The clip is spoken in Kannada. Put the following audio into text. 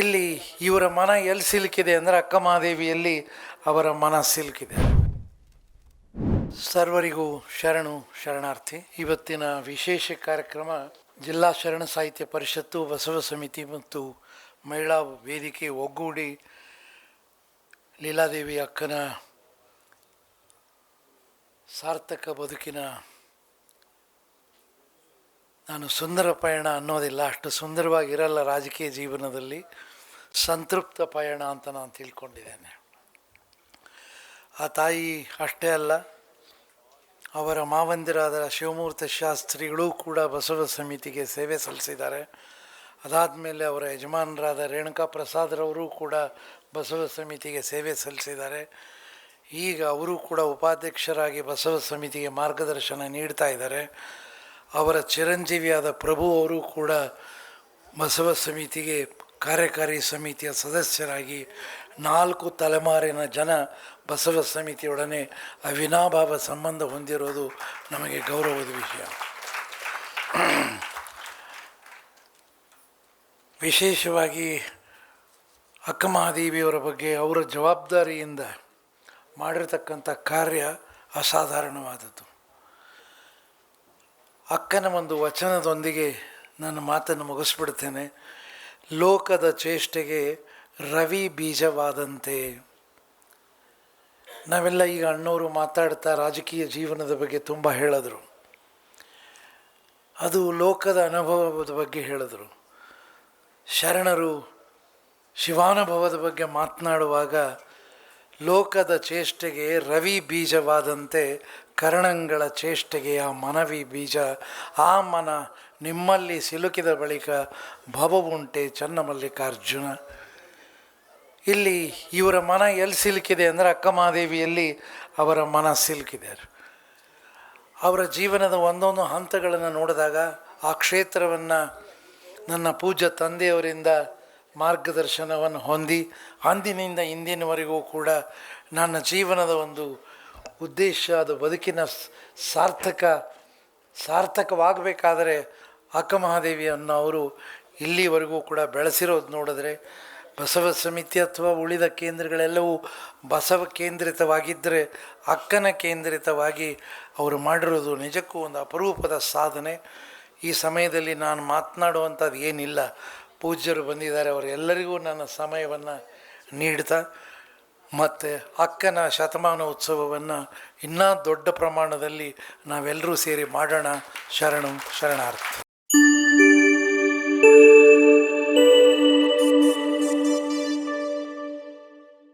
ಇಲ್ಲಿ ಇವರ ಮನ ಎಲ್ಲಿ ಸಿಲುಕಿದೆ ಅಂದರೆ ಅಕ್ಕಮಹಾದೇವಿಯಲ್ಲಿ ಅವರ ಮನ ಸಿಲುಕಿದೆ. ಸರ್ವರಿಗೂ ಶರಣು, ಶರಣಾರ್ಥಿ. ಇವತ್ತಿನ ವಿಶೇಷ ಕಾರ್ಯಕ್ರಮ ಜಿಲ್ಲಾ ಶರಣ ಸಾಹಿತ್ಯ ಪರಿಷತ್ತು ಬಸವ ಸಮಿತಿ ಮತ್ತು ಮಹಿಳಾ ವೇದಿಕೆ ಒಗ್ಗೂಡಿ ಲೀಲಾದೇವಿ ಅಕ್ಕನ ಸಾರ್ಥಕ ಬದುಕಿನ ನಾನು ಸುಂದರ ಪಯಣ ಅನ್ನೋದಿಲ್ಲ, ಅಷ್ಟು ಸುಂದರವಾಗಿರಲ್ಲ ರಾಜಕೀಯ ಜೀವನದಲ್ಲಿ, ಸಂತೃಪ್ತ ಪಯಣ ಅಂತ ನಾನು ತಿಳ್ಕೊಂಡಿದ್ದೇನೆ. ಆ ತಾಯಿ ಅಷ್ಟೇ ಅಲ್ಲ, ಅವರ ಮಾವಂದಿರಾದ ಶಿವಮೂರ್ತಿ ಶಾಸ್ತ್ರಿಗಳೂ ಕೂಡ ಬಸವ ಸಮಿತಿಗೆ ಸೇವೆ ಸಲ್ಲಿಸಿದ್ದಾರೆ. ಅದಾದ ಮೇಲೆ ಅವರ ಯಜಮಾನರಾದ ರೇಣುಕಾ ಪ್ರಸಾದ್ರವರು ಕೂಡ ಬಸವ ಸಮಿತಿಗೆ ಸೇವೆ ಸಲ್ಲಿಸಿದ್ದಾರೆ. ಈಗ ಅವರು ಕೂಡ ಉಪಾಧ್ಯಕ್ಷರಾಗಿ ಬಸವ ಸಮಿತಿಗೆ ಮಾರ್ಗದರ್ಶನ ನೀಡ್ತಾ ಇದ್ದಾರೆ. ಅವರ ಚಿರಂಜೀವಿಯಾದ ಪ್ರಭು ಅವರು ಕೂಡ ಬಸವ ಸಮಿತಿಗೆ ಕಾರ್ಯಕಾರಿ ಸಮಿತಿಯ ಸದಸ್ಯರಾಗಿ ನಾಲ್ಕು ತಲೆಮಾರಿನ ಜನ ಬಸವ ಸಮಿತಿಯೊಡನೆ ಅವಿನಾಭಾವ ಸಂಬಂಧ ಹೊಂದಿರೋದು ನಮಗೆ ಗೌರವದ ವಿಷಯ. ವಿಶೇಷವಾಗಿ ಅಕ್ಕಮಹಾದೇವಿಯವರ ಬಗ್ಗೆ ಅವರ ಜವಾಬ್ದಾರಿಯಿಂದ ಮಾಡಿರ್ತಕ್ಕಂಥ ಕಾರ್ಯ ಅಸಾಧಾರಣವಾದದ್ದು. ಅಕ್ಕನ ಒಂದು ವಚನದೊಂದಿಗೆ ನನ್ನ ಮಾತನ್ನು ಮುಗಿಸ್ಬಿಡ್ತೇನೆ. ಲೋಕದ ಚೇಷ್ಟೆಗೆ ರವಿ ಬೀಜವಾದಂತೆ. ನಾವೆಲ್ಲ ಈಗ ಅಣ್ಣವರು ಮಾತಾಡ್ತಾ ರಾಜಕೀಯ ಜೀವನದ ಬಗ್ಗೆ ತುಂಬ ಹೇಳಿದ್ರು. ಅದು ಲೋಕದ ಅನುಭವದ ಬಗ್ಗೆ ಹೇಳಿದ್ರು. ಶರಣರು ಶಿವಾನುಭವದ ಬಗ್ಗೆ ಮಾತನಾಡುವಾಗ ಲೋಕದ ಚೇಷ್ಟೆಗೆ ರವಿ ಬೀಜವಾದಂತೆ ಕರ್ಣಂಗಳ ಚೇಷ್ಟೆಗೆ ಆ ಮನವಿ ಬೀಜ, ಆ ಮನ ನಿಮ್ಮಲ್ಲಿ ಸಿಲುಕಿದ ಬಳಿಕ ಭವವುಂಟೆ ಚನ್ನಮಲ್ಲಿಕಾರ್ಜುನ. ಇಲ್ಲಿ ಇವರ ಮನ ಎಲ್ಲಿ ಸಿಲುಕಿದೆ ಅಂದರೆ ಅಕ್ಕಮಹಾದೇವಿಯಲ್ಲಿ ಅವರ ಮನ ಸಿಲುಕಿದೆ ಅವರ ಜೀವನದ ಒಂದೊಂದು ಹಂತಗಳನ್ನು ನೋಡಿದಾಗ ಆ ಕ್ಷೇತ್ರವನ್ನು ನನ್ನ ಪೂಜ್ಯ ತಂದೆಯವರಿಂದ ಮಾರ್ಗದರ್ಶನವನ್ನು ಹೊಂದಿ, ಅಂದಿನಿಂದ ಇಂದಿನವರೆಗೂ ಕೂಡ ನನ್ನ ಜೀವನದ ಒಂದು ಉದ್ದೇಶ, ಅದು ಬದುಕಿನ ಸಾರ್ಥಕ, ಸಾರ್ಥಕವಾಗಬೇಕಾದರೆ ಅಕ್ಕಮಹಾದೇವಿಯನ್ನು ಅವರು ಇಲ್ಲಿವರೆಗೂ ಕೂಡ ಬೆಳೆಸಿರೋದು ನೋಡಿದ್ರೆ, ಬಸವ ಸಮಿತಿ ಅಥವಾ ಉಳಿದ ಕೇಂದ್ರಗಳೆಲ್ಲವೂ ಬಸವ ಕೇಂದ್ರಿತವಾಗಿದ್ದರೆ, ಅಕ್ಕನ ಕೇಂದ್ರಿತವಾಗಿ ಅವರು ಮಾಡಿರೋದು ನಿಜಕ್ಕೂ ಒಂದು ಅಪರೂಪದ ಸಾಧನೆ. ಈ ಸಮಯದಲ್ಲಿ ನಾನು ಮಾತನಾಡುವಂಥದ್ದು ಏನಿಲ್ಲ. ಪೂಜ್ಯರು ಬಂದಿದ್ದಾರೆ, ಅವರೆಲ್ಲರಿಗೂ ನನ್ನ ಸಮಯವನ್ನು ನೀಡ್ತಾ ಮತ್ತು ಅಕ್ಕನ ಶತಮಾನ ಉತ್ಸವವನ್ನು ಇನ್ನೂ ದೊಡ್ಡ ಪ್ರಮಾಣದಲ್ಲಿ ನಾವೆಲ್ಲರೂ ಸೇರಿ ಮಾಡೋಣ. ಶರಣು ಶರಣಾರ್ಥಿ.